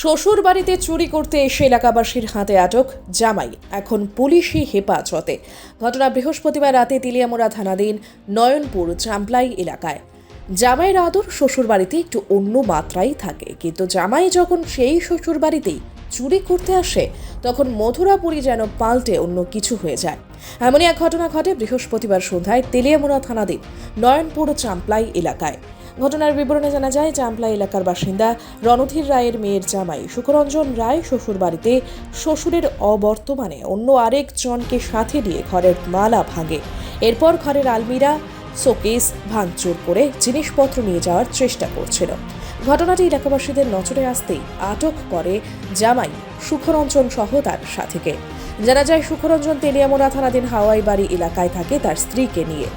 শ্বশুর বাড়িতে চুরি করতে এসে এলাকাবাসীর হাতে আটক জামাই। এখন পুলিশি হেফাজতে। ঘটনা বৃহস্পতিবার রাতে তিলিয়ামোড়া থানাধীন নয়নপুর চাম্পলাই এলাকায়। জামাইয়ের আদর শ্বশুর বাড়িতে একটু অন্য মাত্রাই থাকে। কিন্তু জামাই যখন সেই শ্বশুর বাড়িতেই চুরি করতে আসে, তখন মধুরাপুরি যেন পাল্টে অন্য কিছু হয়ে যায়। এমনই এক ঘটনা ঘটে বৃহস্পতিবার সন্ধ্যায় তেলিয়ামোড়া থানাধীন নয়নপুর চাম্পলাই এলাকায়। ঘটনার বিবরণে জানা যায়, চাম্পলা এলাকার বাসিন্দা রণধীর রায়ের মেয়ের জামাই সুখরঞ্জন রায় শ্বশুর বাড়িতে শ্বশুরের অবর্তমানে অন্য আরেক জনকে সাথে নিয়ে ঘরের মালা ভাঙে। এরপর ঘরের আলমিরা শোকেস, ভাঙচুর করে জিনিসপত্র নিয়ে যাওয়ার চেষ্টা করছিল। ঘটনাটি এলাকাবাসীদের নজরে আসতেই আটক করে জামাই সুখরঞ্জন সহ তার সাথীকে। জানা যায়, সুখরঞ্জন তেলিয়ামোড়া থানাধীন হাওয়াই বাড়ি এলাকায় থাকে তার স্ত্রীকে নিয়ে।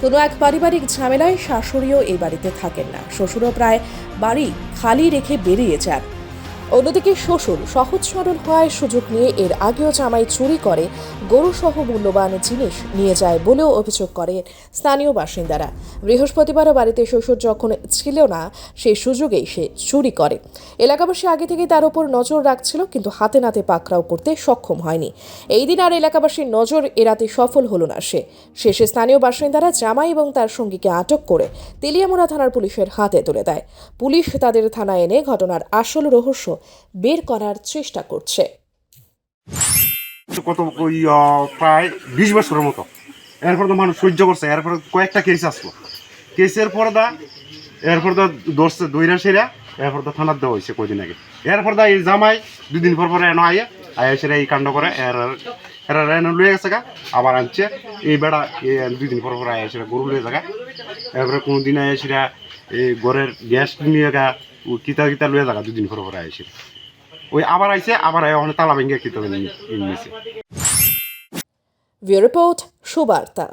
কোনো এক পারিবারিক ঝামেলায় শাশুড়িও এই বাড়িতে থাকেন না। শ্বশুরও প্রায় বাড়ি খালি রেখে বেরিয়ে যান। অন্যদিকে শ্বশুর সহজ সরল হওয়ার সুযোগ নিয়ে এর আগেও জামাই চুরি করে গরুসহ মূল্যবান জিনিস নিয়ে যায় বলেও অভিযোগ করেন স্থানীয় বাসিন্দারা। বৃহস্পতিবারও বাড়িতে শ্বশুর যখন ছিল না, সেই সুযোগেই সে চুরি করে। এলাকাবাসী আগে থেকেই তার উপর নজর রাখছিল, কিন্তু হাতে নাতে পাকড়াও করতে সক্ষম হয়নি। এই দিন আর এলাকাবাসীর নজর এড়াতে সফল হলো না সে। শেষে স্থানীয় বাসিন্দারা জামাই এবং তার সঙ্গীকে আটক করে তেলিয়ামোড়া থানার পুলিশের হাতে তুলে দেয়। পুলিশ তাদের থানায় এনে ঘটনার আসল রহস্য বের করার চেষ্টা করছে। কত প্রায় বিশ বছরের মতো। এরপর তো মানুষ সহ্য করছে, এরপর কয়েকটা কেস আসলো। কেসের পর দা, এরপর তো ধরছে, দইরা সেরা, এরপর তো থানার দেওয়া হয়েছে কয়দিন আগে। এরপর দা এই জামাই দুদিন পর পরে এনে আয়ে, আয়া সেরা এই কাণ্ড করে, এর, এরা এনে লুয়ে গেছে গা, আবার আনছে। এই বেড়া দুই দিন পর পর আয়া সেরা গরু লুয়ে জায়গা এরপরে কোনো দিন আয়া সেরা এই ঘরের গ্যাস নিয়ে গা কিতা কিতা লুয়ে জায়গা দুদিন ঘর পর আয়া ওই আবার আইছে, আবার ওখানে তালা ভেঙে কিতা নিয়েছে রিপোর্ট, সুবার্তা।